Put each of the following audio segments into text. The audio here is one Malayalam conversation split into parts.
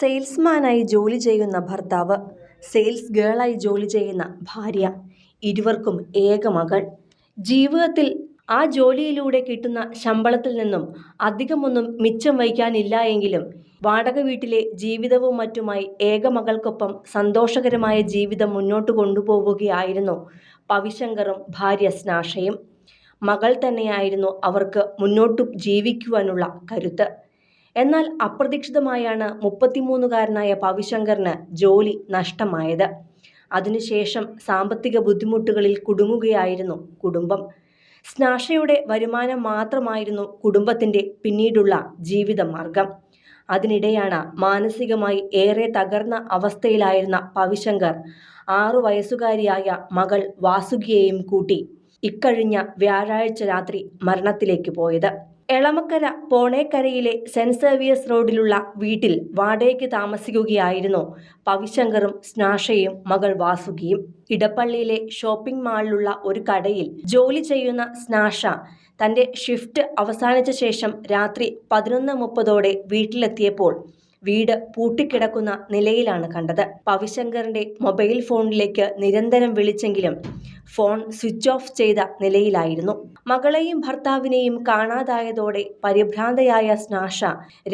സെയിൽസ്മാനായി ജോലി ചെയ്യുന്ന ഭർത്താവ് സെയിൽസ് ഗേളായി ജോലി ചെയ്യുന്ന ഭാര്യ ഇരുവർക്കും ഏക മകൾ. ജീവിതത്തിൽ ആ ജോലിയിലൂടെ കിട്ടുന്ന ശമ്പളത്തിൽ നിന്നും അധികമൊന്നും മിച്ചം വയ്ക്കാനില്ല എങ്കിലും വാടക വീട്ടിലെ ജീവിതവും മറ്റുമായി ഏക മകൾക്കൊപ്പം സന്തോഷകരമായ ജീവിതം മുന്നോട്ട് കൊണ്ടുപോവുകയായിരുന്നു പവിശങ്കറും ഭാര്യ സ്നാഷയും. മകൾ തന്നെയായിരുന്നു അവർക്ക് മുന്നോട്ട് ജീവിക്കുവാനുള്ള കരുത്ത്. എന്നാൽ അപ്രതീക്ഷിതമായാണ് മുപ്പത്തിമൂന്നുകാരനായ പവിശങ്കറിന് ജോലി നഷ്ടമായത്. അതിനുശേഷം സാമ്പത്തിക ബുദ്ധിമുട്ടുകളിൽ കുടുങ്ങുകയായിരുന്നു കുടുംബം. സ്നാഷയുടെ വരുമാനം മാത്രമായിരുന്നു കുടുംബത്തിന്റെ പിന്നീടുള്ള ജീവിതമാർഗം. അതിനിടെയാണ് മാനസികമായി ഏറെ തകർന്ന അവസ്ഥയിലായിരുന്ന പവിശങ്കർ ആറു വയസ്സുകാരിയായ മകൾ വാസുകിയെയും കൂട്ടി ഇക്കഴിഞ്ഞ വ്യാഴാഴ്ച രാത്രി മരണത്തിലേക്ക് പോയത്. എളമക്കര പോണേക്കരയിലെ സെന്റ് സേവിയേഴ്സ് റോഡിലുള്ള വീട്ടിൽ വാടകയ്ക്ക് താമസിക്കുകയായിരുന്നു. പവിശങ്കറും സ്നാഷയും മകൾ വാസുകിയും. ഇടപ്പള്ളിയിലെ ഷോപ്പിംഗ് മാളിലുള്ള ഒരു കടയിൽ ജോലി ചെയ്യുന്ന സ്നാഷ തന്റെ ഷിഫ്റ്റ് അവസാനിച്ച ശേഷം രാത്രി പതിനൊന്ന് മുപ്പതോടെ വീട്ടിലെത്തിയപ്പോൾ വീട് പൂട്ടിക്കിടക്കുന്ന നിലയിലാണ് കണ്ടത്. പവിശങ്കറിന്റെ മൊബൈൽ ഫോണിലേക്ക് നിരന്തരം വിളിച്ചെങ്കിലും ഫോൺ സ്വിച്ച് ഓഫ് ചെയ്ത നിലയിലായിരുന്നു. മകളെയും ഭർത്താവിനെയും കാണാതായതോടെ പരിഭ്രാന്തയായ സ്നാഷ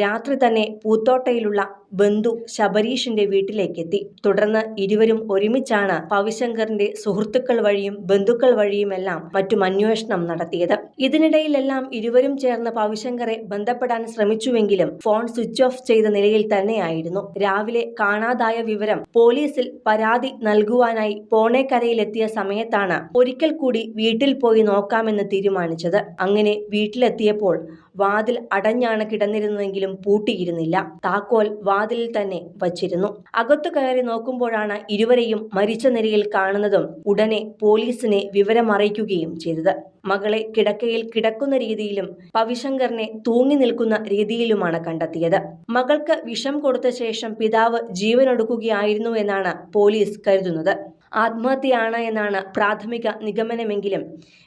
രാത്രി തന്നെ പൂത്തോട്ടയിലുള്ള ബന്ധു ശബരീഷിന്റെ വീട്ടിലേക്കെത്തി. തുടർന്ന് ഇരുവരും ഒരുമിച്ചാണ് പവിശങ്കറിന്റെ സുഹൃത്തുക്കൾ വഴിയും ബന്ധുക്കൾ വഴിയുമെല്ലാം മറ്റും അന്വേഷണം നടത്തിയത്. ഇതിനിടയിലെല്ലാം ഇരുവരും ചേർന്ന് പവിശങ്കറെ ബന്ധപ്പെടാൻ ശ്രമിച്ചുവെങ്കിലും ഫോൺ സ്വിച്ച് ഓഫ് ചെയ്ത നിലയിൽ തന്നെയായിരുന്നു. രാവിലെ കാണാതായ വിവരം പോലീസിൽ പരാതി നൽകുവാനായി പോണേക്കരയിലെത്തിയ സമയത്താണ് ഒരിക്കൽ കൂടി വീട്ടിൽ പോയി നോക്കാമെന്ന് തീരുമാനിച്ചത്. അങ്ങനെ വീട്ടിലെത്തിയപ്പോൾ വാതിൽ അടഞ്ഞാണ് കിടന്നിരുന്നതെങ്കിലും പൂട്ടിയിരുന്നില്ല. താക്കോൽ വാതിലിൽ തന്നെ വച്ചിരുന്നു. അകത്തു കയറി നോക്കുമ്പോഴാണ് ഇരുവരെയും മരിച്ച നിലയിൽ കാണുന്നതും ഉടനെ പോലീസിനെ വിവരമറിയിക്കുകയും ചെയ്തത്. മകളെ കിടക്കയിൽ കിടക്കുന്ന രീതിയിലും പവിശങ്കറിനെ തൂങ്ങി നിൽക്കുന്ന രീതിയിലുമാണ് കണ്ടെത്തിയത്. മകൾക്ക് വിഷം കൊടുത്ത ശേഷം പിതാവ് ജീവനൊടുക്കുകയായിരുന്നു എന്നാണ് പോലീസ് കരുതുന്നത്. ആത്മഹത്യയാണ് എന്നാണ് പ്രാഥമിക നിഗമനമെങ്കിലും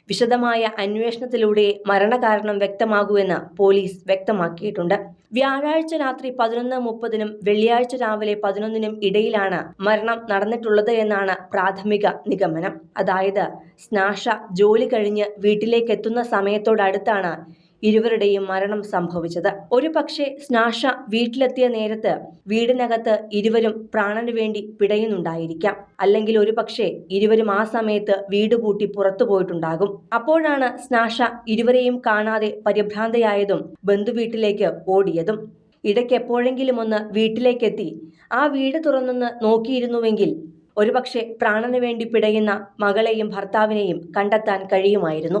വിശദമായ അന്വേഷണത്തിലൂടെ മരണകാരണം വ്യക്തമാകൂവെന്ന് പോലീസ് വ്യക്തമാക്കിയിട്ടുണ്ട്. വ്യാഴാഴ്ച രാത്രി പതിനൊന്ന് മുപ്പതിനും വെള്ളിയാഴ്ച രാവിലെ പതിനൊന്നിനും ഇടയിലാണ് മരണം നടന്നിട്ടുള്ളത് എന്നാണ് പ്രാഥമിക നിഗമനം. അതായത് സ്നാഷ ജോലി കഴിഞ്ഞ് വീട്ടിലേക്ക് എത്തുന്ന സമയത്തോടടുത്താണ് ഇരുവരുടെയും മരണം സംഭവിച്ചത്. ഒരു പക്ഷേ സ്നാഷ വീട്ടിലെത്തിയ നേരത്ത് വീടിനകത്ത് ഇരുവരും പ്രാണന് വേണ്ടി പിടയുന്നുണ്ടായിരിക്കാം. അല്ലെങ്കിൽ ഒരു പക്ഷേ ഇരുവരും ആ സമയത്ത് വീട് പൂട്ടി പുറത്തു പോയിട്ടുണ്ടാകും. അപ്പോഴാണ് സ്നാഷ ഇരുവരെയും കാണാതെ പരിഭ്രാന്തയായതും ബന്ധുവീട്ടിലേക്ക് ഓടിയതും. ഇടയ്ക്ക് എപ്പോഴെങ്കിലും ഒന്ന് വീട്ടിലേക്കെത്തി ആ വീട് തുറന്നൊന്ന് നോക്കിയിരുന്നുവെങ്കിൽ ഒരുപക്ഷെ പ്രാണന് വേണ്ടി പിടയുന്ന മകളെയും ഭർത്താവിനെയും കണ്ടെത്താൻ കഴിയുമായിരുന്നു.